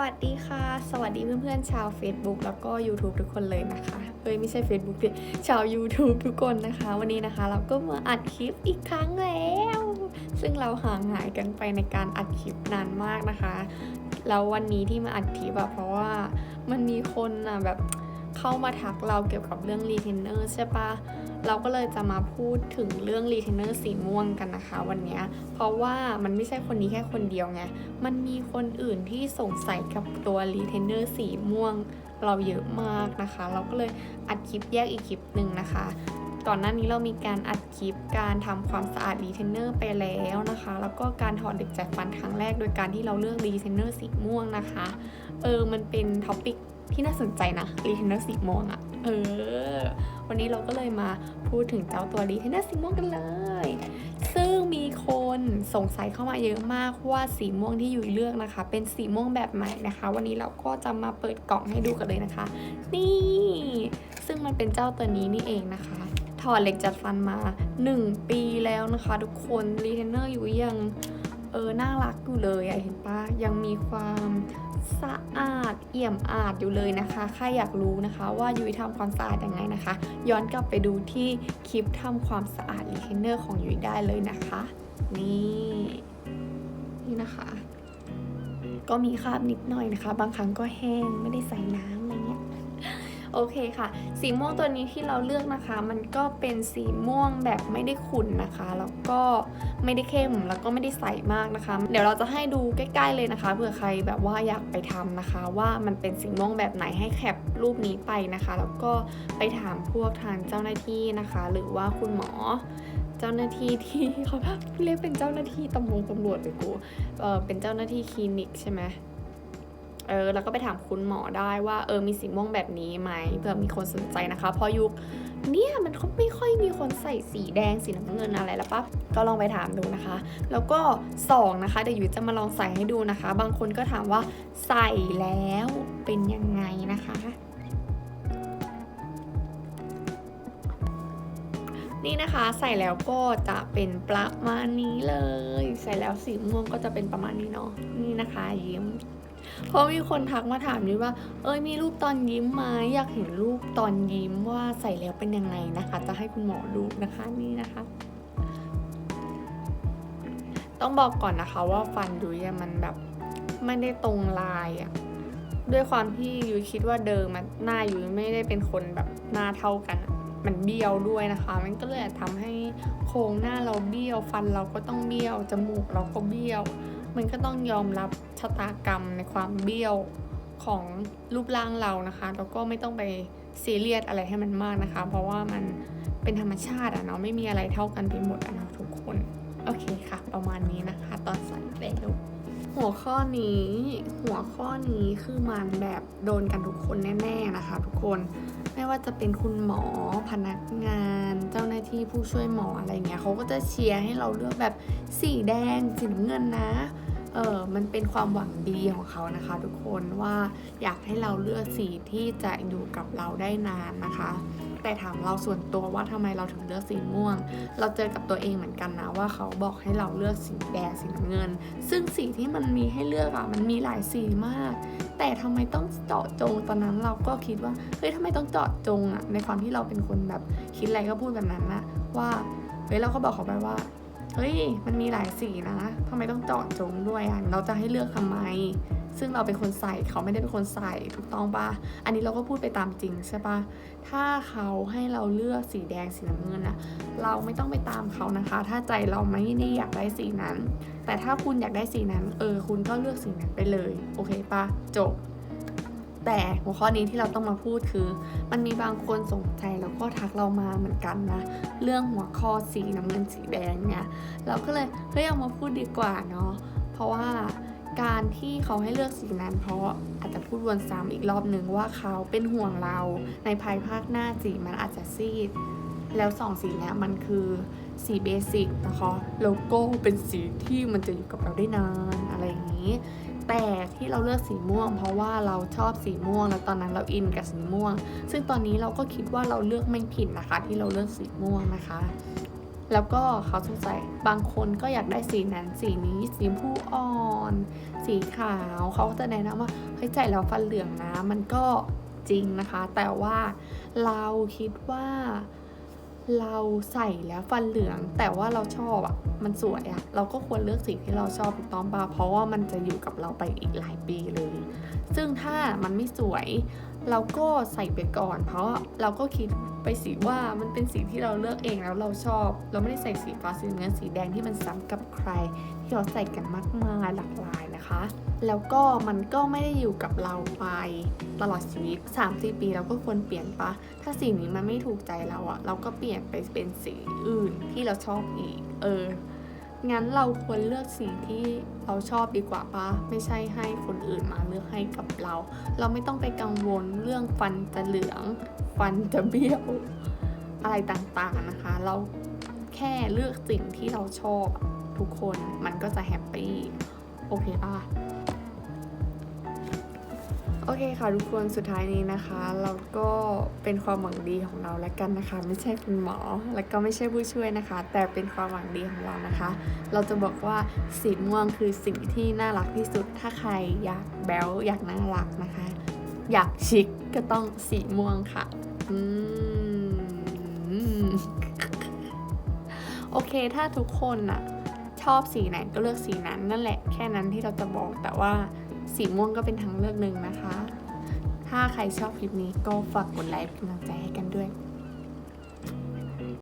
วัสดีค่ะ สวัสดีเพื่อนๆ ชาว Facebook แล้วก็ YouTube ทุกคนเลยนะคะ เอ้ยไม่ใช่ Facebook ดิชาว YouTube ทุกคนนะคะ วันนี้นะคะเราก็มาอัดคลิปอีกครั้งแล้ว ซึ่งเราห่างหายกันไปในการอัดคลิปนานมากนะคะ แล้ววันนี้ที่มาอัดคลิปอะเพราะว่ามันมีคนอะแบบ เข้ามาทักเราเกี่ยวกับเรื่องรีเทนเนอร์ใช่ปะเราก็เลยจะมาพูดถึงเรื่องรีเทนเนอร์สีม่วงกันนะคะ วันนี้เพราะว่ามันไม่ใช่คนนี้แค่คนเดียวไง มันมีคนอื่นที่สงสัยกับตัวรีเทนเนอร์สีม่วงเราเยอะมากนะคะ เราก็เลยอัดคลิปแยกอีกคลิปหนึ่งนะคะ ก่อนหน้านี้เรามีการอัดคลิปการทำความสะอาดรีเทนเนอร์ไปแล้วนะคะ แล้วก็การถอดเหล็กจากฟันครั้งแรกโดยการที่เราเลือกรีเทนเนอร์สีม่วงนะคะ เออ มันเป็นท็อปิก ที่น่าสนใจนะรีเทนเนอร์สีม่วงอะเออ วันนี้เราก็เลยมาพูดถึงเจ้าตัวรีเทนเนอร์สีม่วงกันเลย ซึ่งมีคนสงสัยเข้ามาเยอะมากว่าสีม่วงที่ยุ้ยเลือกนะคะ เป็นสีม่วงแบบไหนนะคะ วันนี้เราก็จะมาเปิดกล่องให้ดูกันเลยนะคะ นี่ ซึ่งมันเป็นเจ้าตัวนี้นี่เองนะคะถอดเหล็กจัดฟันมา 1 ปีแล้วนะคะ ทุกคนรีเทนเนอร์อยู่ยัง เออน่ารักอยู่เลยอะเห็นปะยังมีความสะอาดเอี่ยมอาดอยู่เลยนะคะใครอยากรู้นะคะว่ายุ้ยทำความสะอาดยังไงนะคะ ย้อนกลับไปดูที่คลิปทำความสะอาดรีเทนเนอร์ของยุ้ยได้เลยนะคะ นี่นี่นะคะ ก็มีคราบนิดหน่อยนะคะ บางครั้งก็แห้งไม่ได้ใส่น้ำ โอเคค่ะ สีม่วงตัวนี้ที่เราเลือกนะคะ มันก็เป็นสีม่วงแบบไม่ได้ขุ่นนะคะ แล้วก็ไม่ได้เข้มแล้วก็ไม่ได้ใสมากนะคะ เดี๋ยวเราจะให้ดูใกล้ ๆ เลยนะคะเผื่อใครแบบว่าอยากไปทำนะคะ ว่ามันเป็นสีม่วงแบบไหนให้แคปรูปนี้ไปนะคะ แล้วก็ไปถามพวกทางเจ้าหน้าที่นะคะ หรือว่าคุณหมอเจ้าหน้าที่ที่เขาเรียกเป็นเจ้าหน้าที่ตำรวจตำรวจไปกูเออเป็นเจ้าหน้าที่คลินิกใช่ไหม เออแล้วก็ไปถามคุณหมอได้ว่าเออมีสีม่วงแบบนี้ไหมเผื่อมีคนสนใจนะคะเพราะยุคเนี่ยมันก็ไม่ค่อยมีคนใส่สีแดงสีน้ำเงินอะไรแล้วปะก็ลองไปถามดูนะคะ แล้วก็สองนะคะเดี๋ยวยุ้ยจะมาลองใส่ให้ดูนะคะ บางคนก็ถามว่าใส่แล้วเป็นยังไงนะคะนี่นะคะใส่แล้วก็จะเป็นประมาณนี้เลย ใส่แล้วสีม่วงก็จะเป็นประมาณนี้เนาะนี่นะคะยิ้ม เพราะมีคนทักมาถามนี่ว่า เอ้ยมีรูปตอนยิ้มไหมอยากเห็นรูปตอนยิ้มว่าใส่แล้วเป็นยังไงนะคะ จะให้คุณหมอดูนะคะนี่นะคะ ต้องบอกก่อนนะคะว่าฟันยุ้ยมันแบบไม่ได้ตรงลายอะด้วยความที่ยุ้ยคิดว่าเดิมมันหน้ายุ้ยไม่ได้เป็นคนแบบหน้าเท่ากัน มันเบี้ยวด้วยนะคะ มันก็เลยทำให้โครงหน้าเราเบี้ยว ฟันเราก็ต้องเบี้ยว จมูกเราก็เบี้ยว มันก็ต้องยอมรับชะตากรรมในความเบี้ยวของรูปร่างเรานะคะแล้วก็ไม่ต้องไปซีเรียสอะไรให้มันมากนะคะ เพราะว่ามันเป็นธรรมชาติอะเนาะไม่มีอะไรเท่ากันไปหมดอะเนาะทุกคนโอเคค่ะ ประมาณนี้นะคะ ตอนใส่แล้วหัวข้อนี้หัวข้อนี้คือมันแบบโดนกันทุกคนแน่ ๆนะคะ ทุกคน ไม่ว่าจะเป็นคุณหมอพนักงาน เจ้าหน้าที่ผู้ช่วยหมออะไรเงี้ยเขาก็จะเชียร์ให้เราเลือกแบบสีแดงสีน้ำเงินนะเออมันเป็นความหวังดีของเขานะคะ ทุกคนว่าอยากให้เราเลือกสีที่จะอยู่กับเราได้นานนะคะ แต่ถามเราส่วนตัวว่าทำไมเราถึงเลือกสีม่วง เราเจอกับตัวเองเหมือนกันนะว่าเขาบอกให้เราเลือกสีแดงสีน้ำเงิน ซึ่งสีที่มันมีให้เลือกอะมันมีหลายสีมาก แต่ทำไมต้องเจาะจงตอนนั้นเราก็คิดว่าเฮ้ยทำไมต้องเจาะจงอะในความที่เราเป็นคนแบบคิดอะไรก็พูดแบบนั้นนะว่าเฮ้ยเราก็บอกเขาไปว่าเฮ้ยมันมีหลายสีนะทำไมต้องเจาะจงด้วยอะเราจะให้เลือกทำไม ซึ่งเราเป็นคนใส่เขาไม่ได้เป็นคนใส่ถูกต้องปะอันนี้เราก็พูดไปตามจริงใช่ปะถ้าเขาให้เราเลือกสีแดงสีน้ำเงินอะเราไม่ต้องไปตามเขานะคะ ถ้าใจเราไม่ได้อยากได้สีนั้น แต่ถ้าคุณอยากได้สีนั้นเออคุณก็เลือกสีนั้นไปเลยโอเคปะจบแต่หัวข้อนี้ที่เราต้องมาพูดคือ มันมีบางคนสนใจแล้วก็ทักเรามาเหมือนกันนะ เรื่องหัวข้อสีน้ำเงินสีแดงเนี่ย เราก็เลยเฮ้ยเอามาพูดดีกว่าเนาะเพราะว่า การที่เขาให้เลือกสีนั้นเพราะอาจจะพูดวนซ้ำอีกรอบหนึ่งว่าเขาเป็นห่วงเราในภายภาคหน้าสีมันอาจจะซีด แล้วสองสีนี้มันคือสีเบสิกนะคะโลโก้เป็นสีที่มันจะอยู่กับเราได้นานอะไรอย่างนี้ แต่ที่เราเลือกสีม่วง เพราะว่าเราชอบสีม่วง แล้วตอนนั้นเราอินกับสีม่วง ซึ่งตอนนี้เราก็คิดว่าเราเลือกไม่ผิดนะคะ ที่เราเลือกสีม่วงนะคะ แล้วก็เขาสงสัยบางคนก็อยากได้สีนั้นสีนี้สีชมพูอ่อน สีขาวเขาก็จะแนะนำว่าเฮ้ยใส่แล้วฟันเหลืองนะ มันก็จริงนะคะ แต่ว่าเราคิดว่าเราใส่แล้วฟันเหลือง แต่ว่าเราชอบอะ่ะมันสวยอะ่ะเราก็ควรเลือกสิ่งที่เราชอบถูกต้องปะเพราะว่ามันจะอยู่กับเราไปอีกหลายปีเลย ซึ่งถ้ามันไม่สวย เราก็ใส่ไปก่อน เพราะเราก็คิด ไปสิว่ามันเป็นสีที่เราเลือกเองแล้วเราชอบ เราไม่ได้ใส่สีฟ้าสีเงินสีแดงที่มันซ้ำกับใคร ที่เราใส่กันมากมายหลากหลายนะคะ แล้วก็มันก็ไม่ได้อยู่กับเราไปตลอดชีวิต3 4ปีเราก็ควรเปลี่ยนปะถ้าสีนี้มันไม่ถูกใจเราอะเราก็เปลี่ยนไปเป็นสีอื่นที่เราชอบอีก เอองั้นเราควรเลือกสีที่เราชอบดีกว่าปะไม่ใช่ให้คนอื่นมาเลือกให้กับเรา เราไม่ต้องไปกังวลเรื่องฟันจะเหลือง ฟันจะเบี้ยวอะไรต่างๆนะคะ เราแค่เลือกสิ่งที่เราชอบทุกคนมันก็จะแฮปปี้ โอเคป่ะโอเคค่ะทุกคนสุดท้ายนี้นะคะ เราก็เป็นความหวังดีของเราแล้วกันนะคะ ไม่ใช่คุณหมอแล้วก็ไม่ใช่ผู้ช่วยนะคะ แต่เป็นความหวังดีของเรานะคะ เราจะบอกว่าสีม่วงคือสิ่งที่น่ารักที่สุดถ้าใครอยากแบ๊วอยากน่ารักนะคะ อยากชิคก็ต้องสีม่วงค่ะอืมโอเค ถ้าทุกคนอะชอบสีไหนก็เลือกสีนั้นนั่นแหละแค่นั้นที่เราจะบอกแต่ว่าสีม่วงก็เป็นทางเลือกหนึ่งนะคะ ถ้าใครชอบคลิปนี้ก็ฝากกดไลค์เป็นกำลังใจให้กันด้วย